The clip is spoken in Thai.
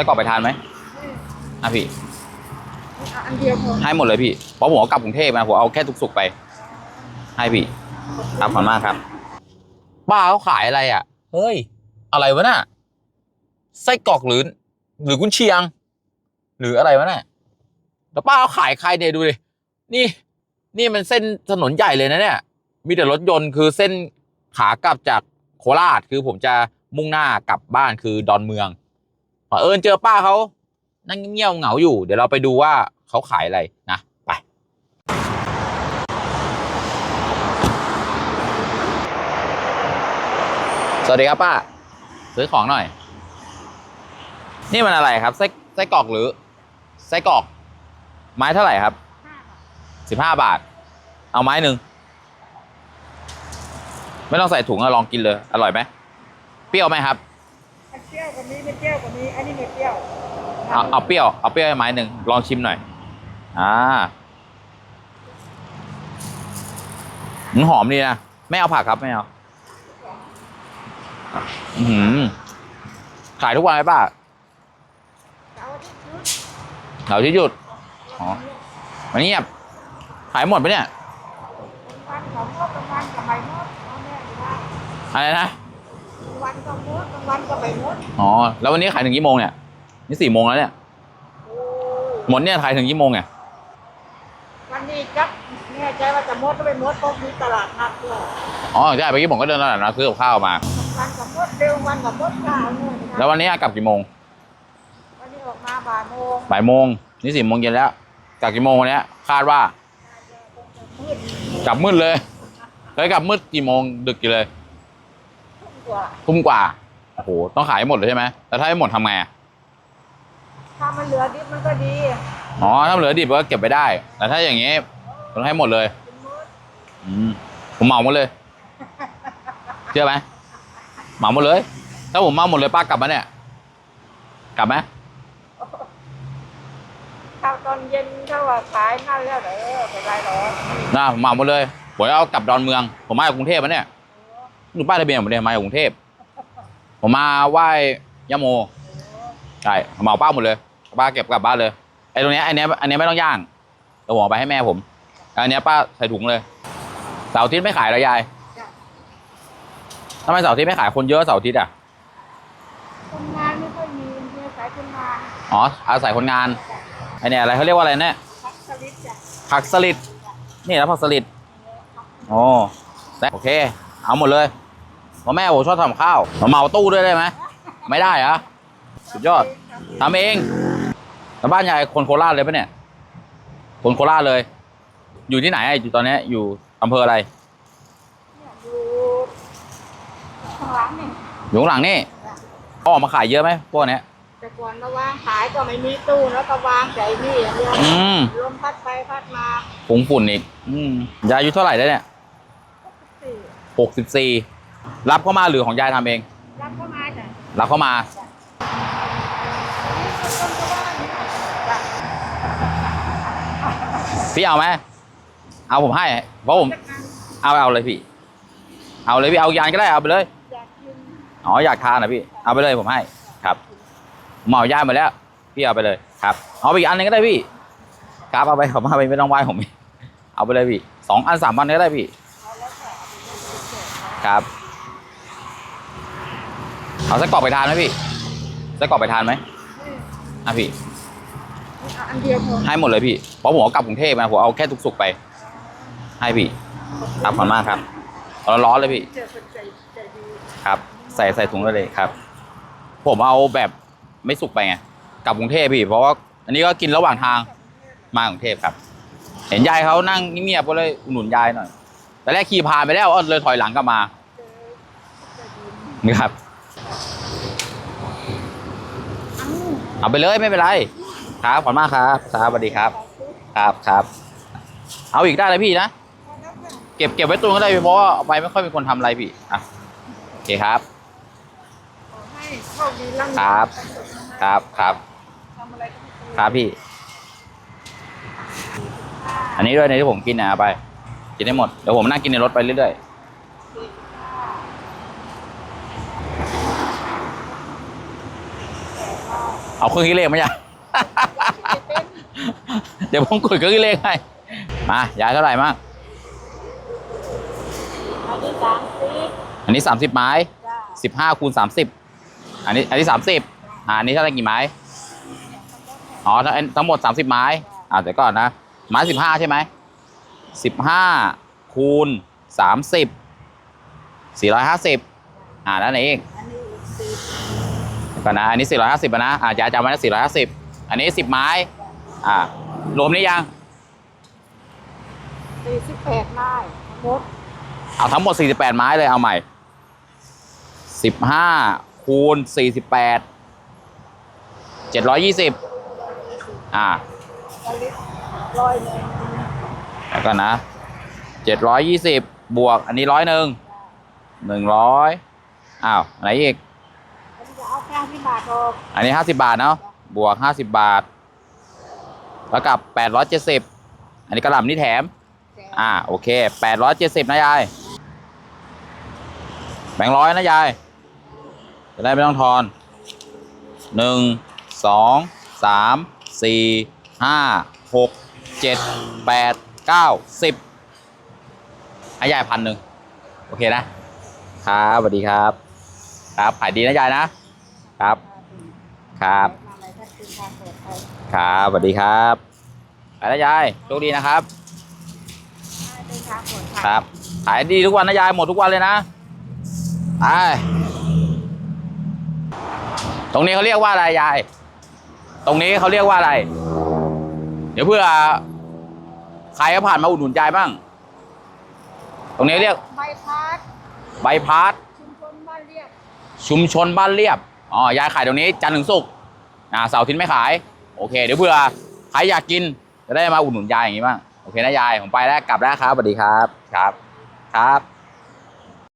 ไส้กรอกไปทานไหมอะพี่เอาอันเดียวพอให้หมดเลยพี่เพราะผมเอากลับกรุงเทพนะผมเอาแค่ทุกสุกๆไป ให้พี่ครับขอบคุณมากครับป้าเขาขายอะไรอะ เฮ้ย อะไรวะน่ะไส้กรอกหรือ หรือกุนเชียง หรืออะไรวะน่ะแล้วป้าเขาขายใครเนี่ยดูดินี่ นี่มันเส้นถนนใหญ่เลยนะเนี่ย มีแต่รถยนต์คือเส้นขากลับจากโคราชคือผมจะมุ่งหน้ากลับบ้านคือดอนเมือง เผอิญเจอป้าเขานั่งเงียบเหงาอยู่ เดี๋ยวเราไปดูว่าเขาขายอะไรนะไปสวัสดีครับป้า ซื้อของหน่อย นี่มันอะไรครับไส้ไส้กรอกหรือไส้กรอก ไม้เท่าไหร่ครับสิบห้าบาท เอาไม้หนึ่งไม่ต้องใส่ถุงอะลองกินเลย อร่อยไหมเปรี้ยวไหมครับ กว่านี้ไม่เปรี้ยวกว่านี้อันนี้ไม่เปรี้ยวเอาเอาเปรี้ยวเอาเปรี้ยวให้ไม้หนึ่งลองชิมหน่อย อ่ามันหอมดีนะไม่เอาผักครับไม่เอาอือหือขายทุกวันไหมป้าเอาที่ชุดเสาร์ที่หยุดอ๋อมันเงียบขายหมดปะเนี่ย วันของมดกลางวันกับใบมดเอาแม่ดีว่าอะไรนะกลาง วันก็มดกลางวันก็ใบมดอ๋อ แล้ววันนี้ขายถึงกี่โมงเนี่ย นี่สี่โมงแล้วเนี่ยโอ้หมดเนี่ยขายถึงกี่โมงเนี่ย วันนี้จักแน่ใจว่าจะมดก็ไปมดเพราะมีตลาดนัดด้วยอ๋อใช่เมื่อกี้ผมก็เดินตลาดนะซื้อกับข้าวมา วันกับมดเร็ววันกับมดข้าวเนี่ยนะแล้ววันนี้กลับกี่โมง วันนี้ออกมาบ่ายโมงบ่ายโมง นี่สี่โมงเย็นแล้ว กลับกี่โมงวันเนี้ยคาดว่า มืดกลับมืดเลยเคยกลับมืดกี่โมงดึกกี่เลยทุ่ม กว่าทุ่มกว่าโอ้โหต้องขายให้หมดเลยใช่ไหมแต่ถ้าให้หมดทำไงอะถ้ามันเหลือดิบมันก็ดีอ๋อถ้าเหลือดิบก็เก็บไปได้ แต่ถ้าอย่างงี้ต้องให้หมดเลยเป็นมดอืมผมเหมาหมดเลย เชื่อไหมเหมาหมดเลย ถ้าผมเหมาหมดเลยป้ากลับมาเนี่ย กลับไหมถ้าตอนเย็นถ้าว่าขายนั่นแล้วเด้อไปไรหรอก นะผมเหมาหมดเลยผมจะเอากลับดอนเมือง ผมมาจากกรุงเทพมาเนี่ย ดูป้ายทะเบียนผมเนี่ยมาจากกรุงเทพผมมาไหว้ยะโมใช่เหมาป้าหมดเลยป้าเก็บกลับบ้านเลยไอ้ตรงเนี้ยไอ้เนี้ยอันเนี้ยไม่ต้องย่างเดี๋ยวผมเอาไปให้แม่ผมอันเนี้ยป้าใส่ถุงเลยเสาร์อาทิตย์ไม่ขายเหรอยายจ้ะทำไมเสาร์อาทิตย์ไม่ขายคนเยอะเสาร์อาทิตย์อะคนงานไม่ค่อยมีเนี่ยขายคนงานอ๋ออาศัยคนงานไอเนี่ยอะไรเขาเรียกว่าอะไรเนี่ยพักสลิดจ้ะผักสลิดนี่แล้วผักสลิดโอ้ได้โอเค เอาหมดเลยเพราะแม่ผมชอบทำข้าวมาเหมาตู้ด้วยได้ไหมไม่ได้เหรอะสุดยอดทำเองแล้วบ้านยายคนโคราชเลยปะเนี่ย คนโคราชเลย อยู่ที่ไหนอะอยู่ตอนเนี้ยอยู่อำเภออะไรเนี่ยอยู่ข้างหลังนี่อยู่ข้างหลังนี่ออกมาขายเยอะไหมพวกเนี้ยแต่ก่อนมาวางขายก็ไม่มีตู้แล้วก็วางใจนี่อย่างเดียวอืมลมพัดไปพัดมาฝุ่งฝุ่นอีกอืมยายอายุเท่าไหร่แล้วเนี่ย สี่หกสิบสี่รับเข้ามาหรือของยายทำเอง รับเข้ามาจ้ะรับเข้ามานี่คนก็ว่าอย่างนี้จ้ะพี่เอาไหมเอาผมให้เพราะผมจักอันเอาเอาเลยพี่ เอาเลยพี่เอายานก็ได้เอาไปเลยอยากกินอ๋ออยากทานนะพี่เอาไปเลยผมให้ครับผมเอาย่านมาแล้ว พี่เอาไปเลยครับเอาไปอีกอันหนึงก็ได้พี่ครับเอาไปผมเอาไปไม่ต้องไหว้ผมเอาไปเลยพี่สองอันสามอันก็ได้พี่ ครับ เอาไส้กรอกไปทานไหมพี่ไส้กรอกไปทานไหมนี่อะพี่นี่เอาอันเดียวพอให้หมดเลยพี่ เพราะผมเอากลับกรุงเทพมาผมเอาแค่ทุกสุกๆไป ให้พี่ครับขอบคุณมากครับเอาร้อนๆเลยพี่ เจอคนใจใจดีครับ ใส่ใส่ถุงได้เลยครับ ผมเอาแบบไม่สุกไปไง กลับกรุงเทพพี่ เพราะว่าอันนี้ก็กินระหว่างทาง มากรุงเทพครับ เห็นยายเขานั่งเงียบๆก็เลยอุดหนุนยายหน่อย แต่แรกขี่ผ่านไปแล้วก็เลยถอยหลังกลับมาเนี่ครับ เอาไปเลยไม่เป็นไร ครับขอบคุณมากครับครับสวัสดีครับ ครับครับ เอาอีกได้เลยพี่นะ เก็บเก็บไว้ตัวก็ได้พี่เพราะว่าเอาไปไม่ค่อยมีคนทำอะไรพี่อะโอเคครับ ให้โชคดีร่ำรวยครับ ครับครับ ทำอะไรก็ไม่ครับพี่ อันนี้ด้วยในที่ผมกินนะเอาไป กินได้หมด เดี๋ยวผมนั่งกินในรถไปเรื่อยๆ เอาเครื่องคิดเลขไหมยายไม่เป็นเดี๋ยวผมกดเครื่องคิดเลขให้ มายายเท่าไหร่มั่งอันนี้สามสิบอันนี้30ไม้จ้า15คูณ30อันนี้อันนี้30อ่าอันนี้เท่าไหร่กี่ไม้ อ๋อทั้งทั้งหมด30ไม้ อ่าเดี๋ยวก่อนนะ ไม้15ใช่ไหม 15 คูณ 30 450 อ่าแล้วไหนอีกอันนี้อีกสิบเดี๋ยวก่อนนะ อันนี้ 450อะนะอ่ายายจำไว้นะ450 อันนี้ 10 ไม้ อ่ารวมนี้ยังสี่สิบแปดไม้ทั้งหมดเอาทั้งหมด 48 ไม้เลย เอาใหม่ 15 คูณ 48 720 อ่าอันนี้ร้อยหนึ่ง แล้วก็นะ720บบวกอันนี้ร้อยหนึ่งหนึ่งร้อยอ้าวไหนอีก อันนี้จะเอาแค่ที่บาทออกอันนี้50บาทเนาะบวก50บาท แล้วกับ870อันนี้กระหล่ำนี่แถม อ่าโอเค870นะยายแบ่งร้อยนะยาย จะได้ไม่ต้องทอนหนึ่งสองสามสี่ห้าหกเจ็ดแปด เก้าสิบให้ยายพันหนึ่งโอเคนะครับสวัสดีครับ ครับขายดีนะยายนะครับ ครับมาอะไรถ้าคือการเปิดไปครับสวัสดีครับไปแล้วยายโชคดีนะครับให้เป็นทางเปิดครับขายดีทุกวันนะยายหมดทุกวันเลยนะไปตรงนี้เขาเรียกว่าอะไรยาย ตรงนี้เขาเรียกว่าอะไร เดี๋ยวเพื่อใครเขาผ่านมาอุดหนุนยายบ้าง ตรงนี้เรียกใบพัดใบพาร์ทชุมชนบ้านเรียบชุมชนบ้านเรียบอ๋อยายขายตรงนี้จันทร์ถึงศุกร์อ่าเสาร์อาทิตย์ไม่ขาย โอเค เดี๋ยวเผื่อใครอยากกินจะได้มาอุดหนุนยายอย่างนี้บ้างโอเคนะยายผมไปแล้วกลับแล้วครับสวัสดีครับครับครับ